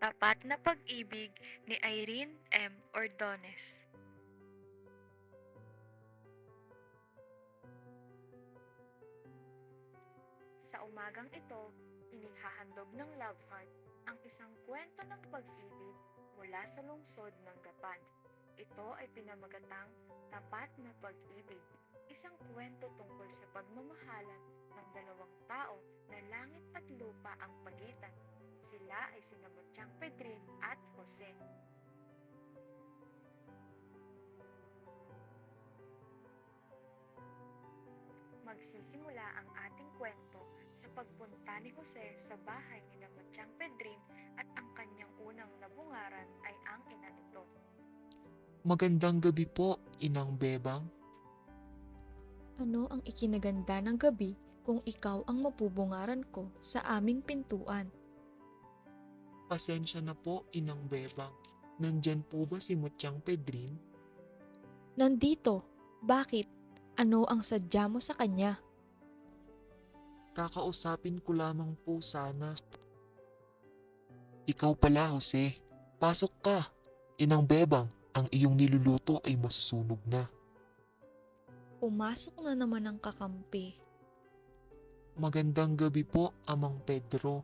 Tapat na Pag-ibig ni Irene M. Ordones Sa umagang ito, inihahandog ng Love Heart ang isang kwento ng pag-ibig mula sa lungsod ng Gapan. Ito ay pinamagatang Tapat na Pag-ibig, isang kwento tungkol sa pagmamahalan Sila ay sina Mutyang Pedrin at Jose. Magsisimula ang ating kwento sa pagpunta ni Jose sa bahay ni Mutyang Pedrin at ang kanyang unang nabungaran ay ang ina nito. Magandang gabi po, Inang Bebang. Ano ang ikinaganda ng gabi kung ikaw ang mapubungaran ko sa aming pintuan? Pasensya na po, Inang Bebang. Nandyan po ba si Mutyang Pedrin? Nandito. Bakit? Ano ang sadya mo sa kanya? Kakausapin ko lamang po sana. Ikaw pala, Jose. Pasok ka. Inang Bebang, ang iyong niluluto ay masusunog na. Pumasok na naman ang kakampi. Magandang gabi po, Amang Pedro.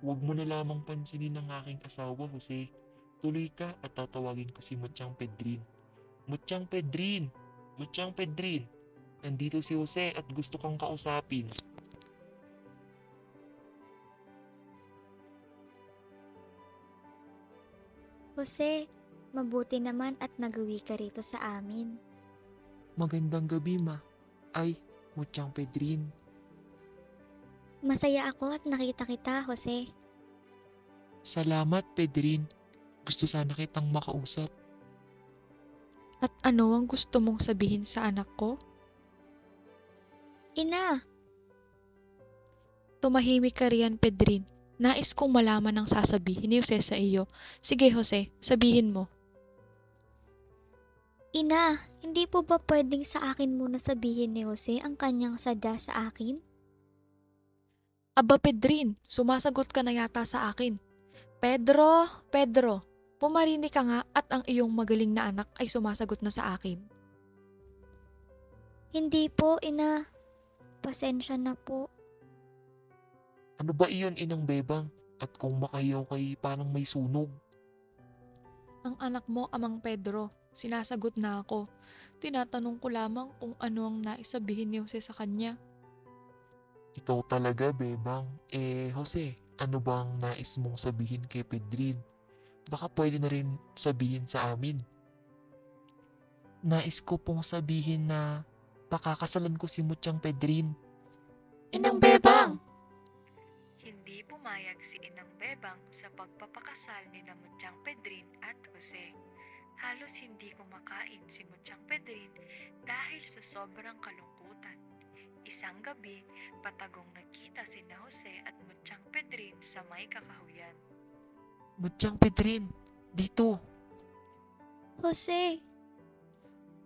Huwag mo na lamang pansinin ang aking asawa, Jose. Tuloy ka at tatawagin ko si Mutyang Pedrin. Mutyang Pedrin! Mutyang Pedrin! Nandito si Jose at gusto kang kausapin. Jose, mabuti naman at nagawi ka rito sa amin. Magandang gabi, ma. Ay, Mutyang Pedrin. Masaya ako at nakita kita, Jose. Salamat, Pedrin. Gusto sana kitang makausap. At ano ang gusto mong sabihin sa anak ko? Ina, Tumahimik ka riyan, Pedrin. Nais kong malaman ang sasabihin ni Jose sa iyo. Sige, Jose, sabihin mo. ina, hindi po ba pwedeng sa akin muna sabihin ni Jose ang kanyang sadya sa akin? Aba, Pedrin, sumasagot ka na yata sa akin. Pedro, Pedro, pumarinig ka nga at ang iyong magaling na anak ay sumasagot na sa akin. Hindi po, ina. Pasensya na po. Ano ba iyon, Inang Bebang? At kung makayaw kay parang may sunog. Ang anak mo, Amang Pedro, sinasagot na ako. Tinatanong ko lamang kung ano ang naisabihin ni Jose sa kanya. Ikaw talaga, Bebang. Eh, Jose, ano bang nais mong sabihin kay Pedrin? Baka pwede na rin sabihin sa amin. Nais ko pong sabihin na pakakasalan ko si Mutyang Pedrin. Inang Bebang! Hindi pumayag si Inang Bebang sa pagpapakasal ni na Mutyang Pedrin at Jose. Halos hindi kumakain si Mutyang Pedrin dahil sa sobrang kalungkutan. Isang gabi, patagong nagkita si na Jose at Mutyang Pedrin sa may kakahuyan. Mutyang Pedrin, dito. Jose,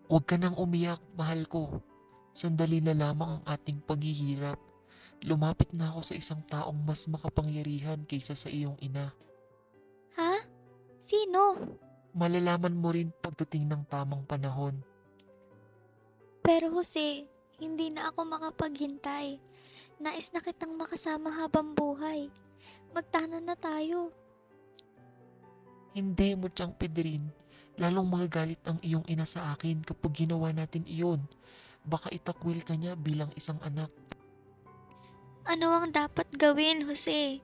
Huwag ka nang umiyak, mahal ko. Sandali na lamang ang ating paghihirap. Lumapit na ako sa isang taong mas makapangyarihan kaysa sa iyong ina. ha? Sino? Malalaman mo rin pagdating ng tamang panahon. Pero Jose, hindi na ako makapaghintay. Nais na kitang makasama habang buhay. Magtanan na tayo. Hindi mo tiyang Pedrin. Lalong magagalit ang iyong ina sa akin kapag ginawa natin iyon. Baka itakwil ka niya bilang isang anak. Ano ang dapat gawin, Jose?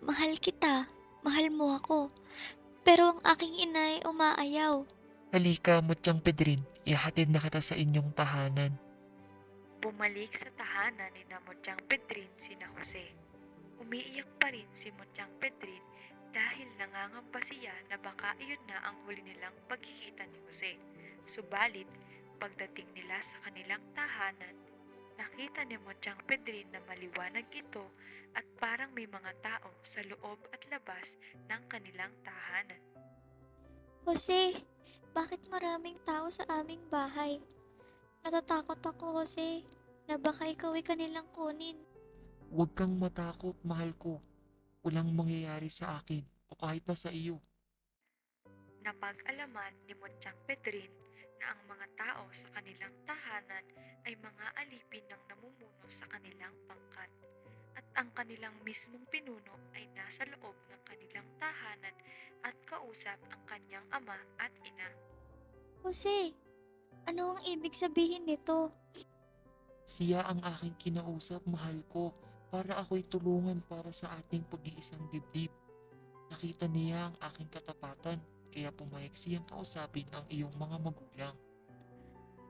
Mahal kita. Mahal mo ako. Pero ang aking ina ay umaayaw. Halika, Mutyang Pedrin. Ihatid na kita sa inyong tahanan. Bumalik sa tahanan ni na Mutyang Pedrin si na Jose. Umiiyak pa rin si Mutyang Pedrin dahil nangangamba siya na baka iyon na ang huli nilang pagkikita ni Jose. Subalit, pagdating nila sa kanilang tahanan, nakita ni Mutyang Pedrin na maliwanag ito at parang may mga tao sa loob at labas ng kanilang tahanan. Jose, bakit maraming tao sa aming bahay? Natatakot ako, Jose, na baka ikaw ay kanilang kunin. Huwag kang matakot, mahal ko. walang mangyayari sa akin o kahit na sa iyo. Napag-alaman ni Mutyang Pedrin na ang mga tao sa kanilang tahanan ay mga alipin ng namumuno sa kanilang pangkat at ang kanilang mismong pinuno ay nasa loob ng kanilang tahanan at kausap ang kanyang ama at ina. Jose, ano ang ibig sabihin nito? Siya ang aking kinausap, mahal ko, para ako'y tulungan para sa ating pag-iisang dibdib. Nakita niya ang aking katapatan, kaya pumayag siyang kausapin ang iyong mga magulang.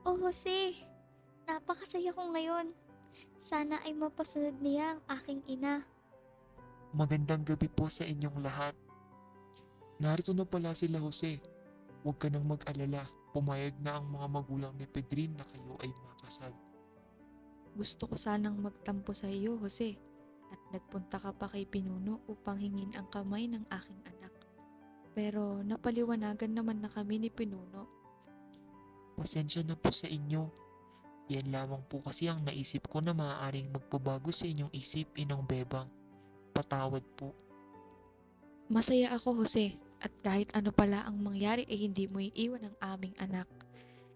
Oh Jose, napakasaya ko ngayon. Sana ay mapasunod niya ang aking ina. Magandang gabi po sa inyong lahat. Narito na pala sila Jose. Huwag ka nang mag-alala. Pumayag na ang mga magulang ni Pedrin na kayo ay makasal. Gusto ko sanang magtampo sa iyo, Jose. At nagpunta ka pa kay Pinuno upang hingin ang kamay ng aking anak. Pero napaliwanagan naman na kami ni Pinuno. Pasensya na po sa inyo. Yan lamang po kasi ang naisip ko na maaaring magpabago sa inyong isip, Inang Bebang. Patawad po. Masaya ako, Jose. At kahit ano pala ang mangyari ay hindi mo iiwan ang aming anak.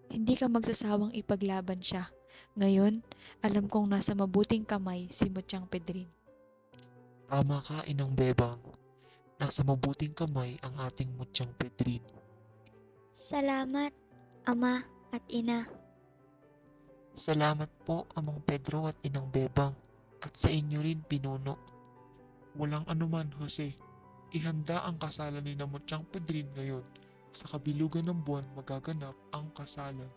Hindi ka magsasawang ipaglaban siya. Ngayon, alam kong nasa mabuting kamay si Mutyang Pedrin. Tama ka, Inang Bebang. Nasa mabuting kamay ang ating mutyang Pedrin. Salamat, ama at ina. Salamat po, Amang Pedro at Inang Bebang. At sa inyo rin, Pinuno. Walang anuman, Jose. Ihanda ang kasalan ni Namutyang Pedrin ngayon. Sa kabilugan ng buwan magaganap ang kasalan.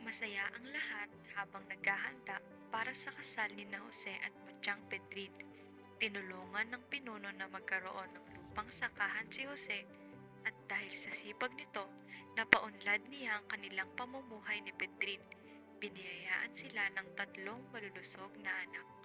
Masaya ang lahat habang naghahanda para sa kasal ni na Jose at Mutyang Pedrin. Tinulungan ng pinuno na magkaroon ng lupang sakahan si Jose at dahil sa sipag nito, napaunlad niya ang kanilang pamumuhay ni Pedrin. Biniyayaan sila ng tatlong malulusog na anak.